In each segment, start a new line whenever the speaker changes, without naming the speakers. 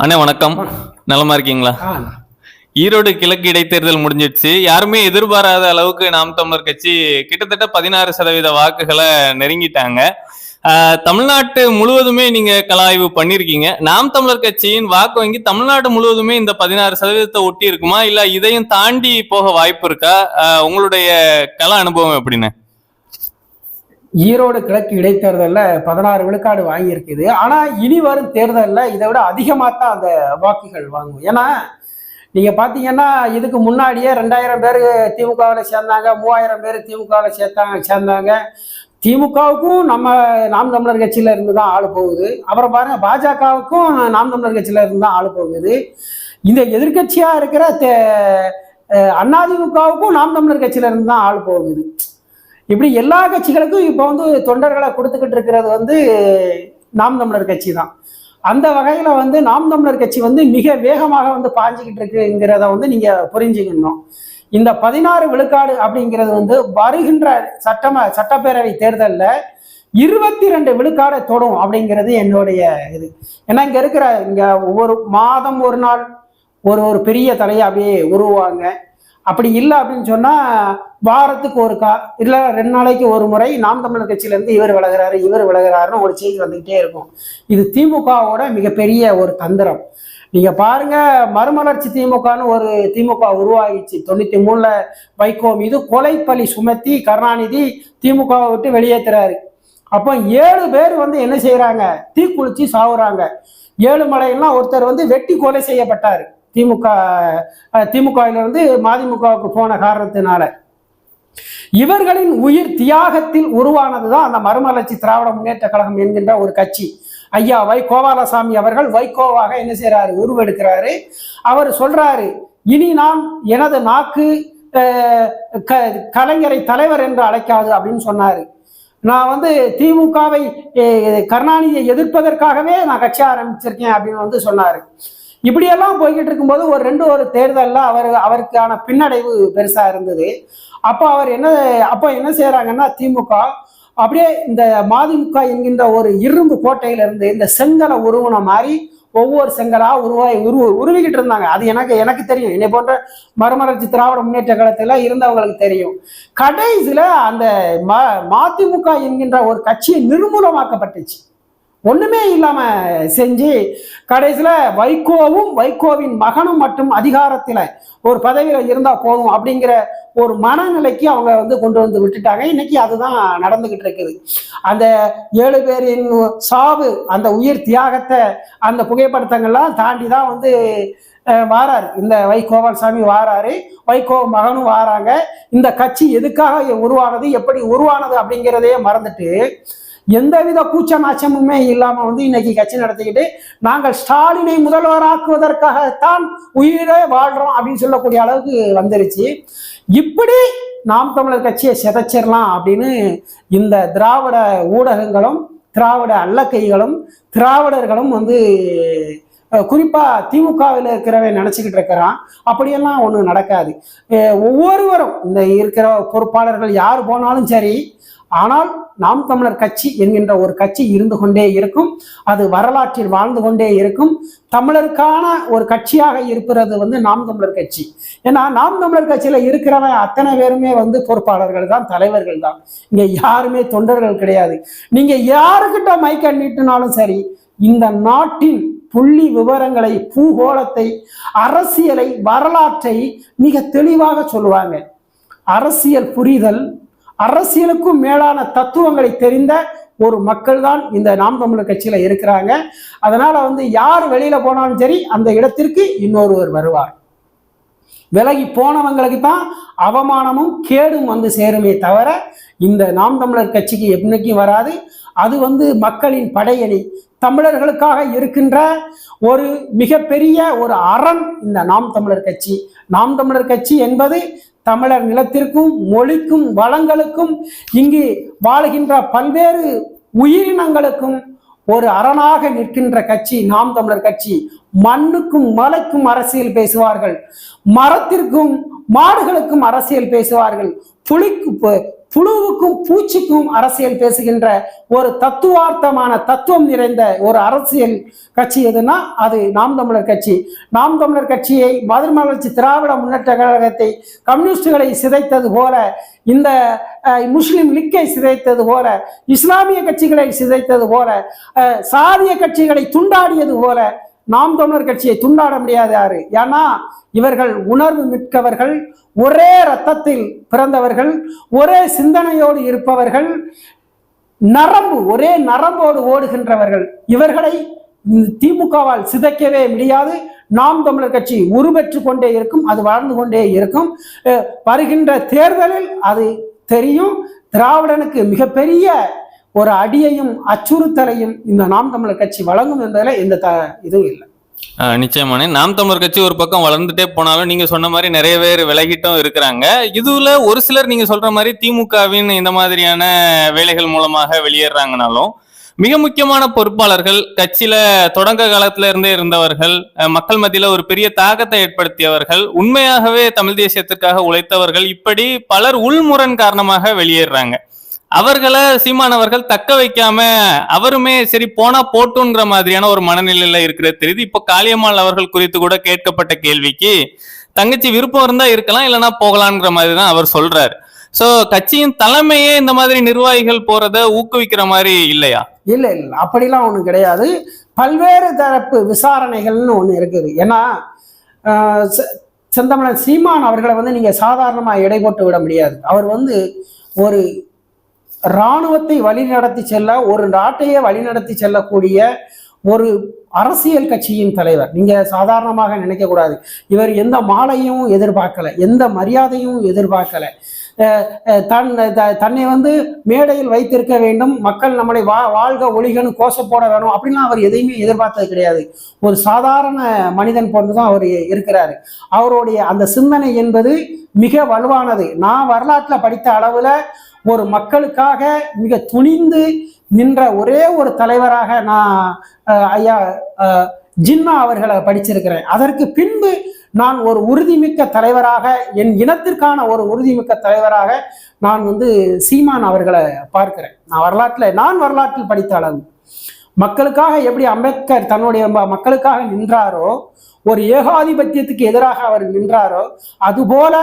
அண்ணே வணக்கம். நலமா இருக்கீங்களா? ஈரோடு கிழக்கு இடைத்தேர்தல் முடிஞ்சிடுச்சு. யாருமே எதிர்பாராத அளவுக்கு நாம் தமிழர் கட்சி கிட்டத்தட்ட பதினாறு சதவீத வாக்குகளை நெருங்கிட்டாங்க. தமிழ்நாட்டு முழுவதுமே நீங்க கலாய்வு பண்ணிருக்கீங்க நாம் தமிழர் கட்சியின் வாக்கு வங்கி தமிழ்நாடு முழுவதுமே இந்த பதினாறு சதவீதத்தை ஒட்டி இருக்குமா இல்ல இதையும் தாண்டி போக வாய்ப்பு இருக்கா? உங்களுடைய கள அனுபவம் எப்படின்னு
ஈரோடு கிழக்கு இடைத்தேர்தலில் பதினாறு விழுக்காடு வாங்கியிருக்குது. ஆனால் இனி வரும் தேர்தலில் இதை விட அதிகமாக தான் அந்த வாக்குகள் வாங்கும். ஏன்னா நீங்கள் பார்த்தீங்கன்னா இதுக்கு முன்னாடியே ரெண்டாயிரம் பேர் திமுகவில் சேர்ந்தாங்க மூவாயிரம் பேர் திமுகவில் சேர்த்தாங்க சேர்ந்தாங்க. திமுகவுக்கும் நம்ம நாம் தமிழர் கட்சியில இருந்து தான் ஆள் போகுது. அப்புறம் பாருங்க பாஜகவுக்கும் நாம் தமிழர் கட்சியில இருந்து தான் ஆள் போகுது. இந்த எதிர்க்கட்சியா இருக்கிற தே- அதிமுகவுக்கும் நாம் தமிழர் கட்சியில இருந்து தான் ஆள் போகுது. இப்படி எல்லா கட்சிகளுக்கும் இப்போ வந்து தொண்டர்களை கொடுத்துக்கிட்டு இருக்கிறது வந்து நாம் தமிழர் கட்சி தான் அந்த வகையில் வந்து நாம் தமிழர் கட்சி வந்து மிக வேகமாக வந்து பாஞ்சிக்கிட்டு இருக்குங்கிறத வந்து நீங்கள் புரிஞ்சுக்கணும். இந்த பதினாறு விழுக்காடு அப்படிங்கிறது வந்து வருகின்ற சட்டம சட்டப்பேரவை தேர்தலில் இருபத்தி ரெண்டு விழுக்காடை தொடும் அப்படிங்கிறது என்னுடைய இது. ஏன்னா இங்கே இருக்கிற இங்கே ஒவ்வொரு மாதம் ஒரு நாள் ஒரு ஒரு பெரிய தலையை அப்படியே உருவாங்க. அப்படி இல்லை அப்படின்னு சொன்னா வாரத்துக்கு ஒரு கா இல்லை ரெண்டு நாளைக்கு ஒரு முறை நாம் தமிழர் கட்சியிலேருந்து இவர் விலகிறாரு இவர் விலகிறாருன்னு ஒரு செய்தி வந்துக்கிட்டே இருக்கும். இது திமுகவோட மிகப்பெரிய ஒரு தந்திரம். நீங்க பாருங்க மறுமலர்ச்சி திமுகன்னு ஒரு திமுக உருவாகிச்சு தொண்ணூத்தி மூணுல வைகோ மீது கொலை பழி சுமத்தி கருணாநிதி திமுகவை விட்டு வெளியேற்றுறாரு அப்போ ஏழு பேர் வந்து என்ன செய்யறாங்க தீக்குளிச்சு சாவுறாங்க. ஏழுமலையெல்லாம் ஒருத்தர் வந்து வெட்டி கொலை செய்யப்பட்டார். திமுக அஹ், திமுகவிலிருந்து மதிமுகவுக்கு போன காரணத்தினால. இவர்களின் உயிர் தியாகத்தில் உருவானதுதான் அந்த மறுமலர்ச்சி திராவிட முன்னேற்ற கழகம் என்கின்ற ஒரு கட்சி. ஐயா வை கோபாலசாமி அவர்கள் வைகோவாக என்ன செய்யறாரு உருவெடுக்கிறாரு. அவர் சொல்றாரு இனி நான் எனது நாக்கு க- கலைஞரை தலைவர் என்று அழைக்காது அப்படின்னு சொன்னாரு. நான் வந்து திமுகவை கருணாநிதியை எதிர்ப்பதற்காகவே நான் கட்சி ஆரம்பிச்சிருக்கேன் அப்படின்னு வந்து சொன்னாரு. இப்படியெல்லாம் போய்கிட்டு இருக்கும்போது ஒரு ரெண்டு ஒரு தேர்தலில் அவர் அவருக்கான பின்னடைவு பெருசாக இருந்தது. அப்போ அவர் என்ன அப்போ என்ன செய்கிறாங்கன்னா திமுக அப்படியே இந்த மதிமுக என்கின்ற ஒரு இரும்பு கோட்டையில இருந்து இந்த செங்கலை உருவன மாதிரி ஒவ்வொரு செங்கலாக உருவாய் உருவ உருவிக்கிட்டு இருந்தாங்க. அது எனக்கு எனக்கு தெரியும். என்னை போன்ற மறுமலர்ச்சி திராவிட முன்னேற்ற காலத்தில் இருந்தவங்களுக்கு தெரியும். கடைசியில் அந்த ம மதிமுக என்கின்ற ஒரு கட்சி நிர்மூலமாக்கப்பட்டுச்சு. ஒன்றுமே இல்லாமல் செஞ்சு கடைசியில் வைகோவும் வைகோவின் மகனும் மட்டும் அதிகாரத்தில் ஒரு பதவியில் இருந்தால் போதும் அப்படிங்கிற ஒரு மனநிலைக்கு அவங்க வந்து கொண்டு வந்து விட்டுட்டாங்க. இன்னைக்கு அதுதான் நடந்துகிட்டு இருக்குது. அந்த ஏழு பேரின் சாவு அந்த உயிர் தியாகத்தை அந்த புகைப்படத்தங்கள்லாம் தாண்டி தான் வந்து அஹ், வாராரு. இந்த வைகோவால் சாமி வாராரு. வைகோ மகனும் வாராங்க. இந்த கட்சி எதுக்காக உருவானது எப்படி உருவானது அப்படிங்கிறதையே மறந்துட்டு எந்தவித கூச்ச நாச்சமுமே இல்லாம வந்து இன்னைக்கு கட்சி நடத்திக்கிட்டு நாங்கள் ஸ்டாலினை முதல்வராக்குவதற்காகத்தான் உயிரே வாழ்றோம் அப்படின்னு சொல்லக்கூடிய அளவுக்கு வந்துருச்சு. இப்படி நாம் தமிழர் கட்சியை சிதைச்சிடலாம் அப்படின்னு இந்த திராவிட ஊடகங்களும் திராவிட அல்லக்கைகளும் திராவிடர்களும் வந்து குறிப்பாக குறிப்பா திமுகவில் இருக்கிறவன் நினைச்சுக்கிட்டு இருக்கிறான். அப்படியெல்லாம் ஒன்றும் நடக்காது. ஒவ்வொருவரும் இந்த இருக்கிற பொறுப்பாளர்கள் யார் போனாலும் சரி ஆனால் நாம் தமிழர் கட்சி என்கின்ற ஒரு கட்சி இருந்து கொண்டே இருக்கும். அது வரலாற்றில் வாழ்ந்து கொண்டே இருக்கும். தமிழருக்கான ஒரு கட்சியாக இருக்கிறது வந்து நாம் தமிழர் கட்சி. ஏன்னா நாம் தமிழர் கட்சியில இருக்கிறவன் அத்தனை பேருமே வந்து பொறுப்பாளர்கள் தான் தலைவர்கள் தான். இங்க யாருமே தொண்டர்கள் கிடையாது. நீங்க யாருக்கிட்ட மைக்க நீட்டினாலும் சரி இந்த நாட்டின் புள்ளி விவரங்களை பூகோளத்தை அரசியலை வரலாற்றை மிக தெளிவாக சொல்லுவாங்க. அரசியல் புரிதல் அரசியலுக்கும் மேலான தத்துவங்களை தெரிந்த ஒரு மக்கள் தான் இந்த நாம் தமிழர் கட்சியில இருக்கிறாங்க. அதனால வந்து யார் வெளியில போனாலும் சரி அந்த இடத்திற்கு இன்னொருவர் வருவார். விலகி போனவங்களுக்கு தான் அவமானமும் கேடும் வந்து சேருமே தவிர இந்த நாம் தமிழர் கட்சிக்கு என்னைக்கும் வராது. அது வந்து மக்களின் படையணி. தமிழர்களுக்காக இருக்கின்ற ஒரு மிகப்பெரிய ஒரு அரண் இந்த நாம் தமிழர் கட்சி. நாம் தமிழர் கட்சி என்பது தமிழர் நிலத்திற்கும் மொழிக்கும் வளங்களுக்கும் இங்கு வாழுகின்ற பல்வேறு உயிரினங்களுக்கும் ஒரு அரணாக நிற்கின்ற கட்சி நாம் தமிழர் கட்சி. மண்ணுக்கும் மலைக்கும் அரசியல் பேசுவார்கள். மரத்திற்கும் மாடுகளுக்கும் அரசியல் பேசுவார்கள். புலிக்கு புழுவுக்கும் பூச்சிக்கும் அரசியல் பேசுகின்ற ஒரு தத்துவார்த்தமான தத்துவம் நிறைந்த ஒரு அரசியல் கட்சி எதுனா அது நாம் தமிழர் கட்சி. நாம் தமிழர் கட்சியை மதுமலர்ச்சி திராவிட முன்னேற்ற கழகத்தை கம்யூனிஸ்டுகளை சிதைத்தது போல இந்த முஸ்லிம் லீக்கை சிதைத்தது போல இஸ்லாமிய கட்சிகளை சிதைத்தது போல சாதிய கட்சிகளை துண்டாடியது போல நாம் தமிழர் கட்சியை துண்டாட முடியாது யாரு? ஏன்னா இவர்கள் உணர்வு மிக்கவர்கள் ஒரே ரத்தத்தில் பிறந்தவர்கள் ஒரே சிந்தனையோடு இருப்பவர்கள் நரம்பு ஒரே நரம்போடு ஓடுகின்றவர்கள். இவர்களை திமுகவால் சிதைக்கவே முடியாது. நாம் தமிழர் கட்சி உருபெற்று கொண்டே இருக்கும் அது வளர்ந்து கொண்டே இருக்கும். வருகின்ற தேர்தலில் அது தெரியும். திராவிடனுக்கு மிகப்பெரிய ஒரு அடியையும் அச்சுறுத்தலையும் இந்த நாம் தமிழர் கட்சி வழங்கும் என்பதில் எந்த த இதுவும் இல்லை.
நிச்சயமான நிச்சயமானே. நாம் தமிழர் கட்சி ஒரு பக்கம் வளர்ந்துட்டே போனாலும் நீங்க சொன்ன மாதிரி நிறைய பேர் விலகிட்டும் இருக்கிறாங்க. இதுல ஒரு சிலர் நீங்க சொல்ற மாதிரி திமுகவின் இந்த மாதிரியான வேலைகள் மூலமாக வெளியேறாங்கனாலும் மிக முக்கியமான பொறுப்பாளர்கள் கட்சியில தொடக்க காலத்துல இருந்தே இருந்தவர்கள் மக்கள் மத்தியில ஒரு பெரிய தாக்கத்தை ஏற்படுத்தியவர்கள் உண்மையாகவே தமிழ் தேசியத்திற்காக உழைத்தவர்கள் இப்படி பலர் உள்முரண் காரணமாக வெளியேறாங்க. அவர்களை சீமானவர்கள் தக்க வைக்காம அவருமே சரி போனா போட்டுங்கிற மாதிரியான ஒரு மனநிலையில இருக்கிறது தெரியுது. இப்போ காளியம்மாள் அவர்கள் குறித்து கூட கேட்கப்பட்ட கேள்விக்கு தங்கச்சி விருப்பம் இருந்தா இருக்கலாம் இல்லைன்னா போகலாங்கிற மாதிரி தான் அவர் சொல்றாரு. சோ கட்சியின் தலைமையே இந்த மாதிரி நிர்வாகிகள் போறத ஊக்குவிக்கிற மாதிரி இல்லையா?
இல்லை இல்ல அப்படிலாம் ஒன்றும் கிடையாது. பல்வேறு தரப்பு விசாரணைகள்னு ஒன்று இருக்குது. ஏன்னா செந்தமன செ- சீமான் அவர்களை வந்து நீங்கள் சாதாரணமாக எடை போட்டு விட முடியாது. அவர் வந்து ஒரு இராணுவத்தை வழிநடத்தி செல்ல ஒரு நாட்டையே வழிநடத்தி செல்லக்கூடிய ஒரு அரசியல் கட்சியின் தலைவர். நீங்க சாதாரணமாக நினைக்கக்கூடாது இவர் எந்த மாலையும் எதிர்பார்க்கல எந்த மரியாதையும் எதிர்பார்க்கல. தன் த- தன்னை வந்து மேடையில் வைத்திருக்க வேண்டும். மக்கள் நம்மளை வா வாழ்க ஒளிகன்னு கோஷம் போட வேணும். அப்படின்லாம் அவர் எதையுமே எதிர்பார்த்தது கிடையாது. ஒரு சாதாரண மனிதன் போன்று தான் அவர் இருக்கிறாரு. அவருடைய அந்த சிந்தனை என்பது மிக வலுவானது. நான் வரலாற்றில் படித்த அளவில் ஒரு மக்களுக்காக மிக துணிந்து நின்ற ஒரே ஒரு தலைவராக நான் ஐயா ஜின்னா அவர்களை படிச்சிருக்கிறேன். அதற்கு பின்பு நான் ஒரு உறுதிமிக்க தலைவராக என் இனத்திற்கான ஒரு உறுதிமிக்க தலைவராக நான் வந்து சீமான் அவர்களை பார்க்கிறேன். நான் வரலாற்றில் நான் வரலாற்றில் படித்த அளவு. மக்களுக்காக எப்படி அம்பேத்கர் தன்னுடைய மக்களுக்காக நின்றாரோ ஒரு ஏகாதிபத்தியத்துக்கு எதிராக அவர் நின்றாரோ அதுபோல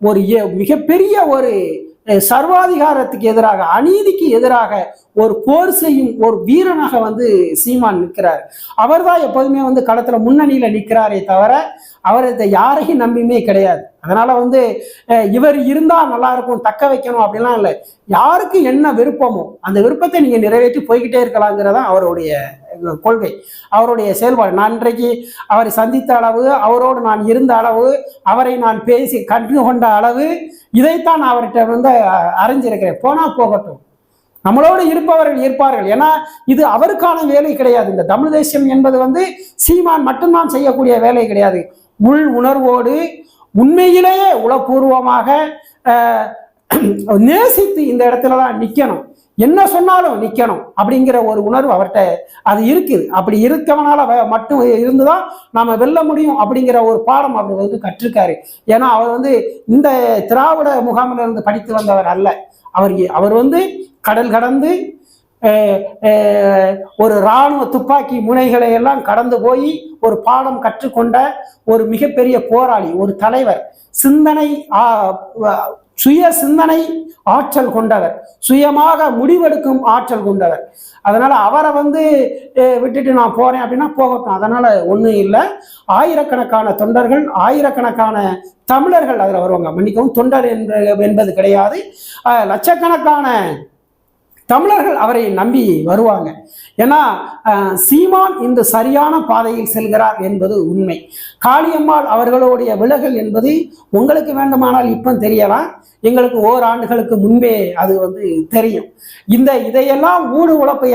ஒரு ஏ- மிகப்பெரிய ஒரு சர்வாதிகாரத்துக்கு எதிராக அநீதிக்கு எதிராக ஒரு போர் செய்யும் ஒரு வீரனாக வந்து சீமான் நிற்கிறார். அவர்தான் எப்போதுமே வந்து களத்துல முன்னணியில நிற்கிறாரே தவிர அவர் இதை யாரையும் நம்பியுமே கிடையாது. அதனால வந்து இவர் இருந்தா நல்லா இருக்கும் தக்க வைக்கணும் அப்படிலாம் இல்லை. யாருக்கு என்ன விருப்பமோ அந்த விருப்பத்தை நீங்க நிறைவேற்றி போய்கிட்டே இருக்கலாங்கிறதான் அவருடைய கொள்கை. அவருடைய செயல்பாடு. நான் இன்றைக்கு அவரை சந்தித்த அளவு அவரோடு நான் இருந்த அளவு அவரை நான் பேசி கண்டு கொண்ட அளவு இதைத்தான் நான் அவர்கிட்ட வந்து அறிஞ்சிருக்கிறேன். போனால் போகட்டும். நம்மளோடு இருப்பவர்கள் இருப்பார்கள். ஏன்னா இது அவருக்கான வேலை கிடையாது. இந்த தமிழ் தேசியம் என்பது வந்து சீமான் மட்டும்தான் செய்யக்கூடிய வேலை கிடையாது. உள் உணர்வோடு உண்மையிலேயே உளப்பூர்வமாக நேசித்து இந்த இடத்துல தான் நிற்கணும் என்ன சொன்னாலும் நிற்கணும் அப்படிங்கிற ஒரு உணர்வு அவர்கிட்ட அது இருக்குது. அப்படி இருக்கவனால மட்டும் இருந்துதான் நாம வெல்ல முடியும் அப்படிங்கிற ஒரு பாடம் அவர் வந்து கற்றுக்காரு ஏன்னா அவர் வந்து இந்த திராவிட முகாமில் இருந்து படித்து வந்தவர் அல்ல. அவர் அவர் வந்து கடல் கடந்து ஒரு இராணுவ துப்பாக்கி முனைகளை எல்லாம் கடந்து போய் ஒரு பாடம் கற்றுக்கொண்ட ஒரு மிகப்பெரிய போராளி ஒரு தலைவர். சிந்தனை சுய சிந்தனை ஆற்றல் கொண்டவர். சுயமாக முடிவெடுக்கும் ஆற்றல் கொண்டவர். அதனால அவரை வந்து விட்டுட்டு நான் போறேன் அப்படின்னா போகட்டும் அதனால ஒன்றும் இல்லை. ஆயிரக்கணக்கான தொண்டர்கள் ஆயிரக்கணக்கான தமிழர்கள் அதில் வருவாங்க. மன்னிக்கவும் தொண்டர் என்ற என்பது கிடையாது. லட்சக்கணக்கான தமிழர்கள் அவரை நம்பி வருவாங்க. ஏன்னா சீமான் இந்த சரியான பாதையில் செல்கிறார் என்பது உண்மை. காளியம்மாள் அவர்களுடைய விலகல் என்பது உங்களுக்கு வேண்டுமானால் இப்போ தெரியலாம். எங்களுக்கு ஓராண்டுகளுக்கு முன்பே அது வந்து தெரியும். இந்த இதையெல்லாம் ஊடு உழப்பு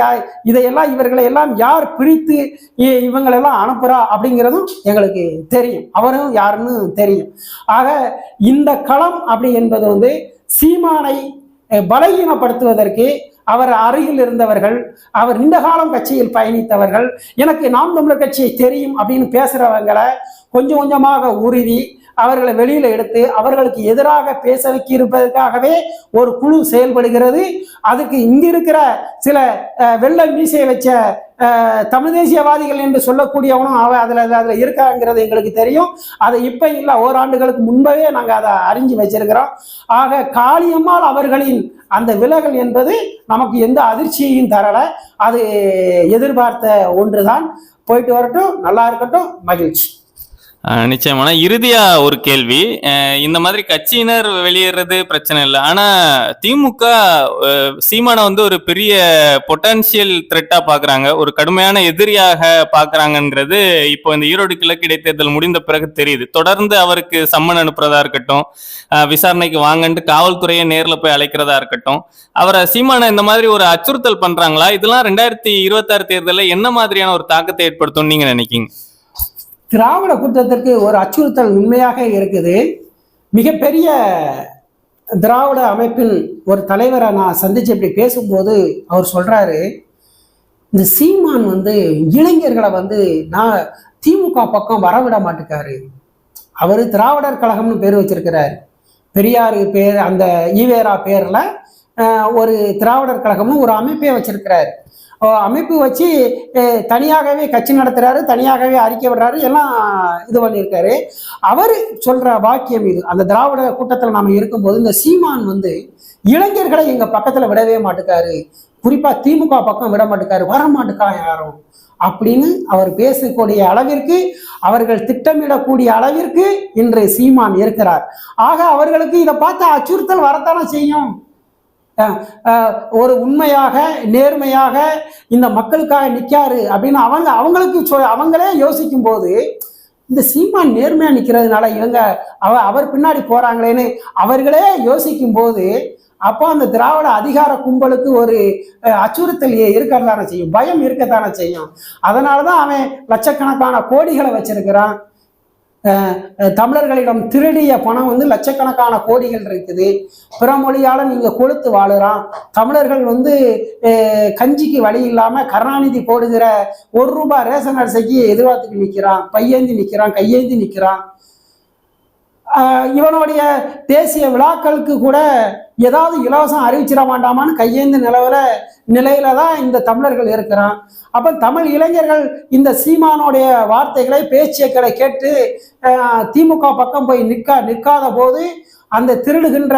இதையெல்லாம் இவர்களை எல்லாம் யார் பிரித்து இவங்களெல்லாம் அனுப்புறா அப்படிங்கிறதும் எங்களுக்கு தெரியும். அவரும் யாருன்னு தெரியும். ஆக இந்த களம் அப்படி என்பது வந்து சீமானை பலகீனப்படுத்துவதற்கு அவர் அருகில் இருந்தவர்கள் அவர் நீண்ட காலம் கட்சியில் பயணித்தவர்கள் எனக்கு நாம் தமிழர் கட்சியை தெரியும் அப்படின்னு பேசுறவங்களை கொஞ்சம் கொஞ்சமாக உருவி அவர்களை வெளியில எடுத்து அவர்களுக்கு எதிராக பேச வைக்க இருப்பதற்காகவே ஒரு குழு செயல்படுகிறது. அதுக்கு இங்கிருக்கிற சில வெள்ள வெள்ளை மீசையை வச்ச தமிழ் தேசியவாதிகள் என்று சொல்லக்கூடியவனும் அவ அதுல அதுல இருக்காங்கிறது எங்களுக்கு தெரியும். அதை இப்ப இல்ல ஓராண்டுகளுக்கு முன்பவே நாங்க அதை அறிஞ்சு வச்சிருக்கிறோம். ஆக காளியம்மாள் அவர்களின் அந்த விலகல் என்பது நமக்கு எந்த அதிர்ச்சியையும் தரல. அது எதிர்பார்த்த ஒன்றுதான். போயிட்டு வரட்டும் நல்லா இருக்கட்டும் மகிழ்ச்சி.
நிச்சயமான இறுதியா ஒரு கேள்வி. இந்த மாதிரி கட்சியினர் வெளியேறது பிரச்சனை இல்லை. ஆனா திமுக சீமானை வந்து ஒரு பெரிய பொட்டன்சியல் த்ரெட்டா பாக்குறாங்க. ஒரு கடுமையான எதிரியாக பாக்குறாங்கன்றது இப்போ இந்த ஈரோடு கிழக்கு இடைத்தேர்தல் முடிந்த பிறகு தெரியுது. தொடர்ந்து அவருக்கு சம்மன் அனுப்புறதா இருக்கட்டும் விசாரணைக்கு வாங்கன்ட்டு காவல்துறையை நேர்ல போய் அழைக்கிறதா இருக்கட்டும் அவரை சீமானை இந்த மாதிரி ஒரு அச்சுறுத்தல் பண்றாங்களா? இதெல்லாம் ரெண்டாயிரத்தி இருபத்தாறு தேர்தலில் என்ன மாதிரியான ஒரு தாக்கத்தை ஏற்படுத்தும் நீங்க நினைக்கீங்க
திராவிட கூட்டத்திற்கு ஒரு அச்சுறுத்தல் உண்மையாக இருக்குது. மிகப்பெரிய திராவிட அமைப்பின் ஒரு தலைவரை நான் சந்திச்சு இப்படி பேசும்போது அவர் சொல்றாரு இந்த சீமான் வந்து இளைஞர்களை வந்து நான் திமுக பக்கம் வரவிட மாட்டேக்காரு. அவர் திராவிடர் கழகம்னு பேர் வச்சிருக்கிறார். பெரியார் பேர் அந்த ஈவேரா பேரில் ஒரு திராவிடர் கழகம்னு ஒரு அமைப்பே வச்சிருக்கிறார். அமைப்பு வச்சு தனியாகவே கட்சி நடத்துறாரு தனியாகவே அறிக்கை விடுறாரு எல்லாம் இது பண்ணியிருக்காரு. அவர் சொல்ற வாக்கியம் இது. அந்த திராவிட கூட்டத்தில் நாம இருக்கும்போது இந்த சீமான் வந்து இளைஞர்களை எங்க பக்கத்துல விடவே மாட்டுக்காரு. குறிப்பா திமுக பக்கம் விட மாட்டுக்காரு. வர மாட்டுக்கா யாரும் அப்படின்னு அவர் பேசக்கூடிய அளவிற்கு அவர்கள் திட்டமிடக்கூடிய அளவிற்கு இன்று சீமான் இருக்கிறார். ஆக அவர்களுக்கு இதை பார்த்து அச்சுறுத்தல் வரத்தானே செய்யும்? ஒரு உண்மையாக நேர்மையாக இந்த மக்களுக்காக நிற்காரு அப்படின்னு அவங்க அவங்களுக்கு சொ- அவங்களே யோசிக்கும் போது இந்த சீமான் நேர்மையா நிற்கிறதுனால இவங்க அவ அவர் பின்னாடி போறாங்களேன்னு அவர்களே யோசிக்கும் போது அப்போ அந்த திராவிட அதிகார கும்பலுக்கு ஒரு அச்சுறுத்தல் இருக்கத்தானே செய்யும் பயம் இருக்கத்தானே செய்யும். அதனாலதான் அவன் லட்சக்கணக்கான கோடிகளை வச்சிருக்கிறான். தமிழர்களிடம் திருடிய பணம் வந்து லட்சக்கணக்கான கோடிகள் இருக்குது. பிற மொழியால நீங்க கொளுத்து வாழுறான் தமிழர்கள் வந்து கஞ்சிக்கு வழி இல்லாம கருணாநிதி போடுகிற ஒரு ரூபாய் ரேஷன் அரிசிக்கு எதிர்பார்த்துக்கு நிற்கிறான் பையேந்தி நிற்கிறான் கையேந்தி நிற்கிறான் இவனுடைய தேசிய விழாக்களுக்கு கூட ஏதாவது இலவசம் அறிவிச்சிட மாட்டாமான்னு கையேந்து நிலவில் நிலையில தான் இந்த தமிழர்கள் இருக்கிறான். அப்போ தமிழ் இளைஞர்கள் இந்த சீமானுடைய வார்த்தைகளை பேச்சியக்களை கேட்டு திமுக பக்கம் போய் நிற்க நிற்காத போது அந்த திருடுகின்ற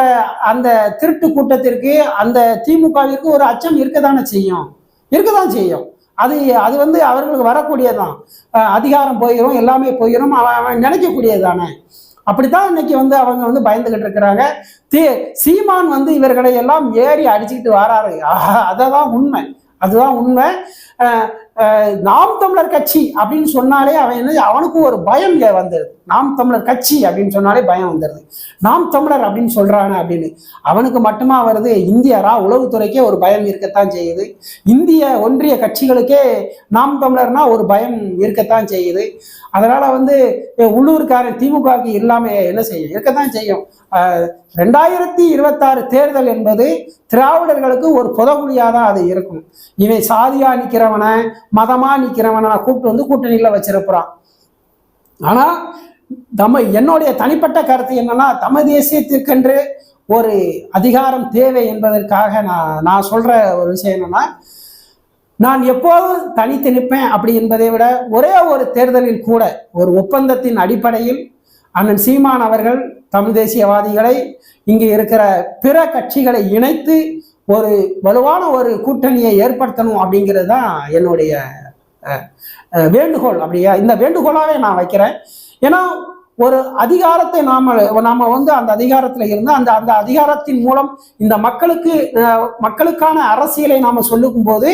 அந்த திருட்டு கூட்டத்திற்கு அந்த திமுகவிற்கு ஒரு அச்சம் இருக்கத்தானே செய்யும்? இருக்கதான் செய்யும். அது அது வந்து அவர்களுக்கு வரக்கூடியதுதான். அதிகாரம் போயிடும் எல்லாமே போயிடும் அவன் அவன் நினைக்கக்கூடியது தானே. அப்படித்தான் இன்னைக்கு வந்து அவங்க வந்து பயந்துகிட்டு இருக்கிறாங்க. தே சீமான் வந்து இவர்களை எல்லாம் ஏறி அடிச்சுக்கிட்டு வராரு. ஆஹா, அததான் உண்மை. அதுதான் உண்மை. நாம் தமிழர் கட்சி அப்படின்னு சொன்னாலே அவன் என்ன அவனுக்கு ஒரு பயம் வந்துடுது நாம் தமிழர் கட்சி அப்படின்னு சொன்னாலே பயம் வந்துடுது நாம் தமிழர் அப்படின்னு சொல்றானே அப்படின்னு. அவனுக்கு மட்டுமா வருது? இந்தியரா உளவுத்துறைக்கே ஒரு பயம் இருக்கத்தான் செய்யுது. இந்திய ஒன்றிய கட்சிகளுக்கே நாம் தமிழர்னா ஒரு பயம் இருக்கத்தான் செய்யுது. அதனால வந்து உள்ளூர்காரன் திமுகவுக்கு இல்லாம என்ன செய்யும்? இருக்கத்தான் செய்யும். ரெண்டாயிரத்தி இருபத்தாறு தேர்தல் என்பது திராவிடர்களுக்கு ஒரு புதகுழியாக தான் அது இருக்கும். இவன் சாதியா நிற்கிறவனை மதமா நிற்கிறவனை கூப்பிட்டு வந்து கூட்டணியில் வச்சிருப்பான் ஆனால் தம என்னுடைய தனிப்பட்ட கருத்து என்னன்னா தமிழ் தேசியத்திற்கென்று ஒரு அதிகாரம் தேவை என்பதற்காக நான் நான் சொல்ற ஒரு விஷயம் என்னன்னா நான் எப்போதும் தனித்து நிற்பேன் அப்படி என்பதை விட ஒரே ஒரு தேர்தலில் கூட ஒரு ஒப்பந்தத்தின் அடிப்படையில் அண்ணன் சீமான் அவர்கள் தமிழ் தேசியவாதிகளை இங்கே இருக்கிற பிற கட்சிகளை இணைத்து ஒரு வலுவான ஒரு கூட்டணியை ஏற்படுத்தணும் அப்படிங்கிறது தான் என்னுடைய வேண்டுகோள். அப்படியா இந்த வேண்டுகோளாகவே நான் வைக்கிறேன். ஏன்னா ஒரு அதிகாரத்தை நாம நாம வந்து அந்த அதிகாரத்துல இருந்து அந்த அந்த அதிகாரத்தின் மூலம் இந்த மக்களுக்கு மக்களுக்கான அரசியலை நாம சொல்லும் போது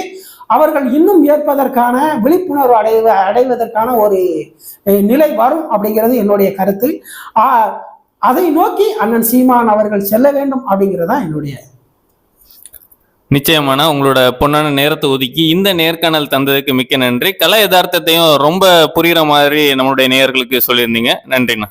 அவர்கள் இன்னும் ஏற்பதற்கான விழிப்புணர்வு அடைவ அடைவதற்கான ஒரு நிலை வரும் அப்படிங்கிறது என்னுடைய கருத்து. அதை நோக்கி அண்ணன் சீமான் அவர்கள் செல்ல வேண்டும் அப்படிங்கிறது தான் என்னுடைய
நிச்சயமான உங்களோட பொண்ணான நேரத்தை ஒதுக்கி இந்த நேர்காணல் தந்ததுக்கு மிக்க நன்றி. கலை யதார்த்தத்தையும் ரொம்ப புரிகிற மாதிரி நம்மளுடைய நேயர்களுக்கு சொல்லியிருந்தீங்க. நன்றிண்ணா.